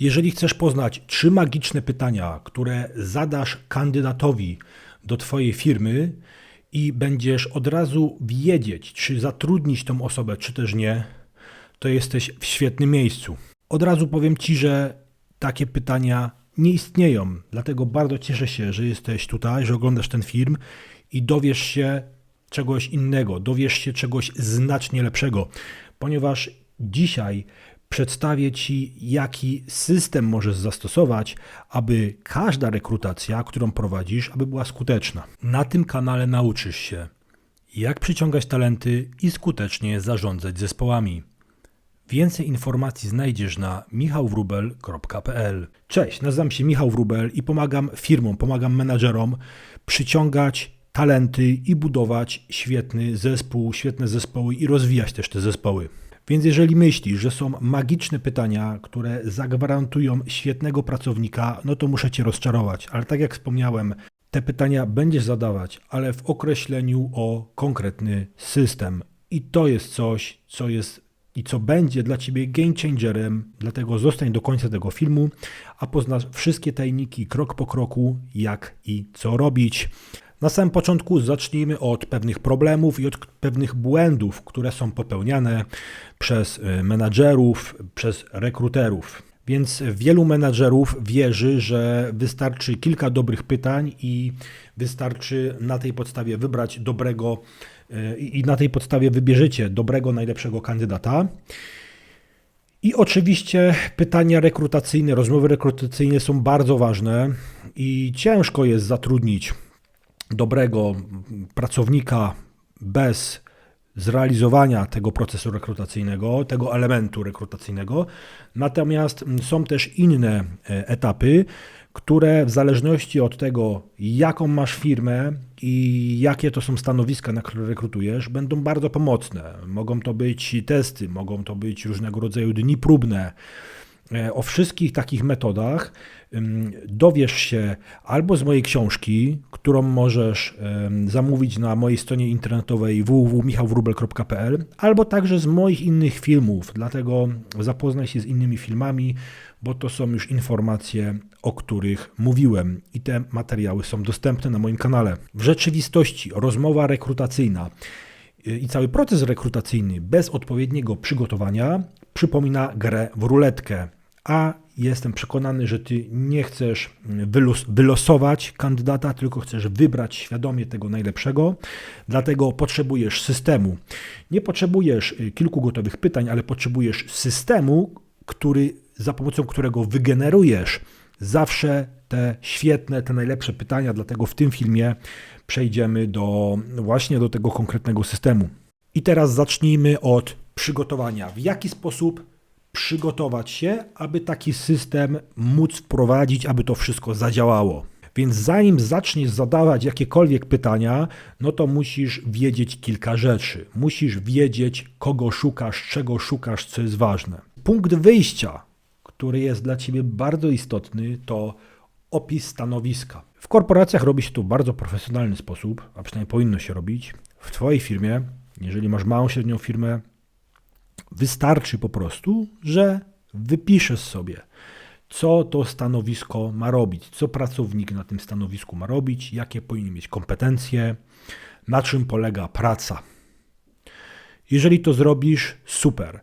Jeżeli chcesz poznać trzy magiczne pytania, które zadasz kandydatowi do Twojej firmy i będziesz od razu wiedzieć, czy zatrudnić tą osobę, czy też nie, to jesteś w świetnym miejscu. Od razu powiem Ci, że takie pytania nie istnieją, dlatego bardzo cieszę się, że jesteś tutaj, że oglądasz ten film i dowiesz się czegoś innego, dowiesz się czegoś znacznie lepszego, ponieważ dzisiaj przedstawię Ci, jaki system możesz zastosować, aby każda rekrutacja, którą prowadzisz, aby była skuteczna. Na tym kanale nauczysz się, jak przyciągać talenty i skutecznie zarządzać zespołami. Więcej informacji znajdziesz na michałwrubel.pl. Cześć, nazywam się Michał Wrubel i pomagam firmom, pomagam menadżerom przyciągać talenty i budować świetny zespół, świetne zespoły i rozwijać też te zespoły. Więc jeżeli myślisz, że są magiczne pytania, które zagwarantują świetnego pracownika, no to muszę Cię rozczarować. Ale tak jak wspomniałem, te pytania będziesz zadawać, ale w określeniu o konkretny system. I to jest coś, co jest i co będzie dla Ciebie game changerem, dlatego zostań do końca tego filmu, a poznasz wszystkie tajniki krok po kroku, jak i co robić. Na samym początku zacznijmy od pewnych problemów i od pewnych błędów, które są popełniane przez y, menadżerów, przez rekruterów. Więc wielu menadżerów wierzy, że wystarczy kilka dobrych pytań i wystarczy na tej podstawie wybrać dobrego y, i na tej podstawie wybierzecie dobrego, najlepszego kandydata. I oczywiście pytania rekrutacyjne, rozmowy rekrutacyjne są bardzo ważne i ciężko jest zatrudnić dobrego pracownika bez zrealizowania tego procesu rekrutacyjnego, tego elementu rekrutacyjnego. Natomiast są też inne e, etapy, które w zależności od tego, jaką masz firmę i jakie to są stanowiska, na które rekrutujesz, będą bardzo pomocne. Mogą to być testy, mogą to być różnego rodzaju dni próbne. E, o wszystkich takich metodach dowiesz się albo z mojej książki, którą możesz zamówić na mojej stronie internetowej www.michałwrubel.pl, albo także z moich innych filmów. Dlatego zapoznaj się z innymi filmami, bo to są już informacje, o których mówiłem i te materiały są dostępne na moim kanale. W rzeczywistości rozmowa rekrutacyjna y, i cały proces rekrutacyjny bez odpowiedniego przygotowania przypomina grę w ruletkę a jestem przekonany, że ty nie chcesz wylos wylosować kandydata, tylko chcesz wybrać świadomie tego najlepszego. Dlatego potrzebujesz systemu. Nie potrzebujesz y, kilku gotowych pytań, ale potrzebujesz systemu, który, za pomocą którego wygenerujesz zawsze te świetne, te najlepsze pytania. Dlatego w tym filmie przejdziemy do właśnie do tego konkretnego systemu. I teraz zacznijmy od przygotowania. W jaki sposób przygotować się, aby taki system móc wprowadzić, aby to wszystko zadziałało. Więc zanim zaczniesz zadawać jakiekolwiek pytania, no to musisz wiedzieć kilka rzeczy. Musisz wiedzieć, kogo szukasz, czego szukasz, co jest ważne. Punkt wyjścia, który jest dla ciebie bardzo istotny, to opis stanowiska. W korporacjach robi się to w bardzo profesjonalny sposób, a przynajmniej powinno się robić. W Twojej firmie, jeżeli masz małą, średnią firmę, Wystarczy po prostu, że wypiszesz sobie, co to stanowisko ma robić, co pracownik na tym stanowisku ma robić, jakie powinien mieć kompetencje, na czym polega praca. Jeżeli to zrobisz, super.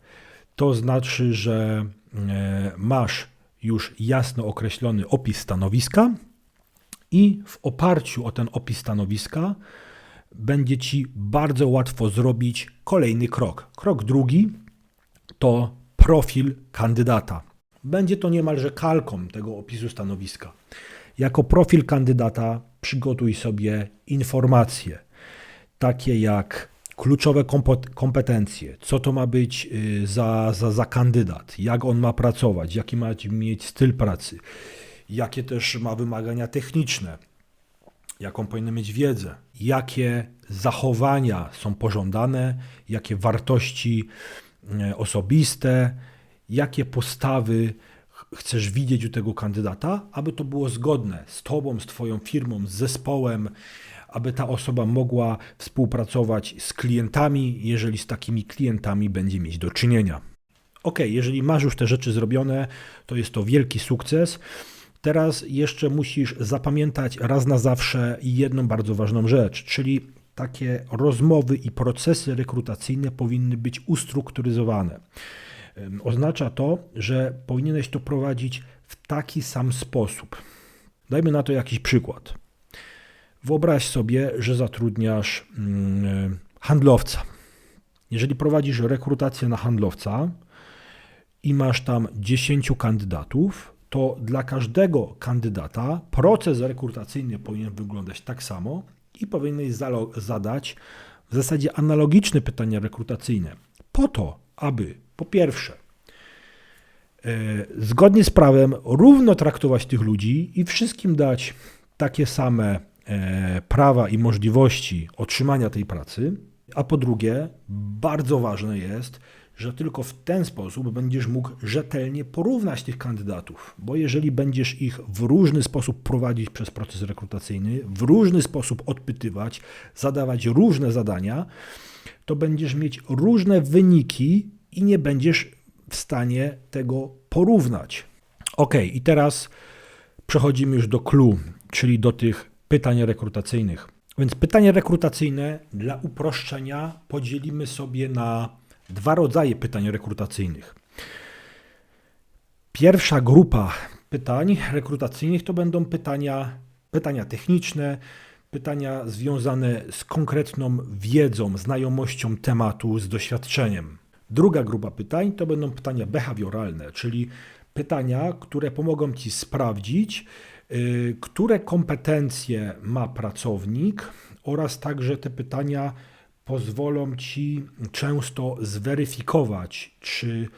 To znaczy, że e, masz już jasno określony opis stanowiska i w oparciu o ten opis stanowiska będzie ci bardzo łatwo zrobić kolejny krok. Krok drugi to profil kandydata. Będzie to niemalże kalką tego opisu stanowiska. Jako profil kandydata przygotuj sobie informacje, takie jak kluczowe kompetencje, co to ma być y, za, za, za kandydat, jak on ma pracować, jaki ma mieć styl pracy, jakie też ma wymagania techniczne, jaką powinien mieć wiedzę, jakie zachowania są pożądane, jakie wartości osobiste, jakie postawy chcesz widzieć u tego kandydata, aby to było zgodne z Tobą, z Twoją firmą, z zespołem, aby ta osoba mogła współpracować z klientami, jeżeli z takimi klientami będzie mieć do czynienia. Ok, jeżeli masz już te rzeczy zrobione, to jest to wielki sukces. Teraz jeszcze musisz zapamiętać raz na zawsze jedną bardzo ważną rzecz, czyli takie rozmowy i procesy rekrutacyjne powinny być ustrukturyzowane. Oznacza to, że powinieneś to prowadzić w taki sam sposób. Dajmy na to jakiś przykład. Wyobraź sobie, że zatrudniasz mm, handlowca. Jeżeli prowadzisz rekrutację na handlowca i masz tam 10 kandydatów, to dla każdego kandydata proces rekrutacyjny powinien wyglądać tak samo i powinieneś zadać w zasadzie analogiczne pytania rekrutacyjne. Po to, aby po pierwsze, e, zgodnie z prawem równo traktować tych ludzi i wszystkim dać takie same e, prawa i możliwości otrzymania tej pracy, a po drugie, bardzo ważne jest, że tylko w ten sposób będziesz mógł rzetelnie porównać tych kandydatów, bo jeżeli będziesz ich w różny sposób prowadzić przez proces rekrutacyjny, w różny sposób odpytywać, zadawać różne zadania, to będziesz mieć różne wyniki i nie będziesz w stanie tego porównać. Ok, i teraz przechodzimy już do clue, czyli do tych pytań rekrutacyjnych. Więc pytania rekrutacyjne dla uproszczenia podzielimy sobie na dwa rodzaje pytań rekrutacyjnych. Pierwsza grupa pytań rekrutacyjnych to będą pytania, pytania techniczne, pytania związane z konkretną wiedzą, znajomością tematu, z doświadczeniem. Druga grupa pytań to będą pytania behawioralne, czyli pytania, które pomogą Ci sprawdzić, yy, które kompetencje ma pracownik oraz także te pytania pozwolą Ci często zweryfikować, czy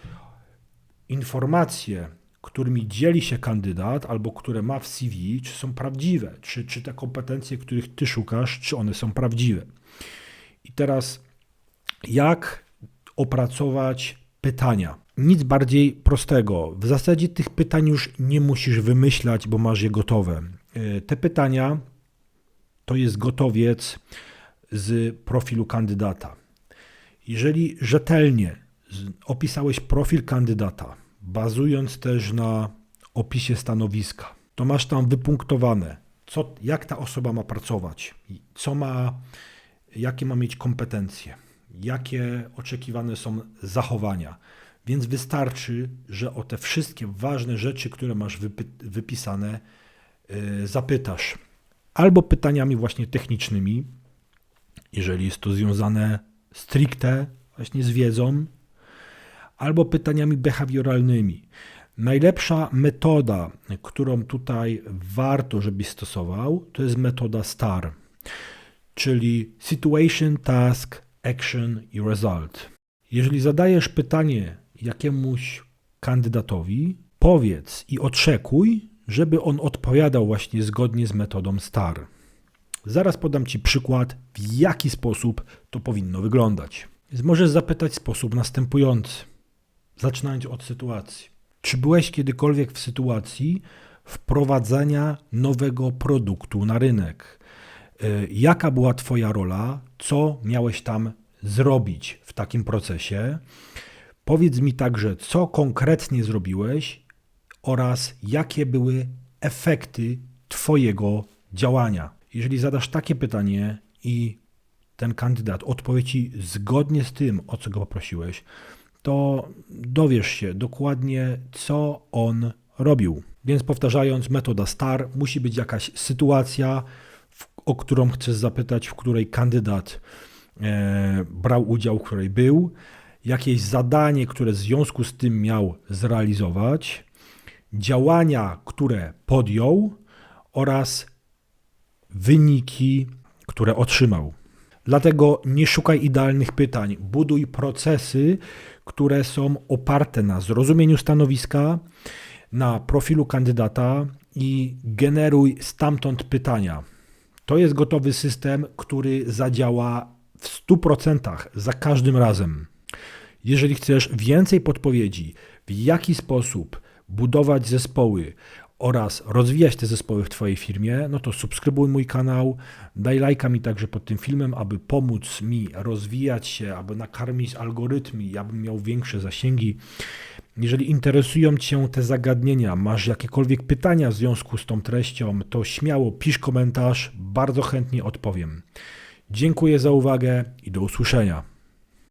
informacje, którymi dzieli się kandydat albo które ma w CV, czy są prawdziwe, czy, czy te kompetencje, których Ty szukasz, czy one są prawdziwe. I teraz, jak opracować pytania? Nic bardziej prostego. W zasadzie tych pytań już nie musisz wymyślać, bo masz je gotowe. E, te pytania to jest gotowiec z profilu kandydata. Jeżeli rzetelnie opisałeś profil kandydata, bazując też na opisie stanowiska, to masz tam wypunktowane, co, jak ta osoba ma pracować, co ma, jakie ma mieć kompetencje, jakie oczekiwane są zachowania. Więc wystarczy, że o te wszystkie ważne rzeczy, które masz wypisane, yy, zapytasz. Albo pytaniami właśnie technicznymi, jeżeli jest to związane stricte właśnie z wiedzą, albo pytaniami behawioralnymi. Najlepsza metoda, którą tutaj warto, żebyś stosował, to jest metoda STAR, czyli Situation, Task, Action i Result. Jeżeli zadajesz pytanie jakiemuś kandydatowi, powiedz i oczekuj, żeby on odpowiadał właśnie zgodnie z metodą STAR. Zaraz podam Ci przykład, w jaki sposób to powinno wyglądać. Więc możesz zapytać w sposób następujący, zaczynając od sytuacji. Czy byłeś kiedykolwiek w sytuacji wprowadzenia nowego produktu na rynek? Y, jaka była Twoja rola? Co miałeś tam zrobić w takim procesie? Powiedz mi także, co konkretnie zrobiłeś oraz jakie były efekty Twojego działania. Jeżeli zadasz takie pytanie i ten kandydat odpowie ci zgodnie z tym, o co go poprosiłeś, to dowiesz się dokładnie, co on robił. Więc powtarzając, metoda STAR musi być jakaś sytuacja, o którą chcesz zapytać, w której kandydat e, brał udział, w której był, jakieś zadanie, które w związku z tym miał zrealizować, działania, które podjął oraz wyniki, które otrzymał. Dlatego nie szukaj idealnych pytań, buduj procesy, które są oparte na zrozumieniu stanowiska, na profilu kandydata i generuj stamtąd pytania. To jest gotowy system, który zadziała w 100% za każdym razem. Jeżeli chcesz więcej podpowiedzi, w jaki sposób budować zespoły, oraz rozwijać te zespoły w Twojej firmie, no to subskrybuj mój kanał, daj lajka mi także pod tym filmem, aby pomóc mi rozwijać się, aby nakarmić algorytmy, abym miał większe zasięgi. Jeżeli interesują Cię te zagadnienia, masz jakiekolwiek pytania w związku z tą treścią, to śmiało pisz komentarz, bardzo chętnie odpowiem. Dziękuję za uwagę i do usłyszenia.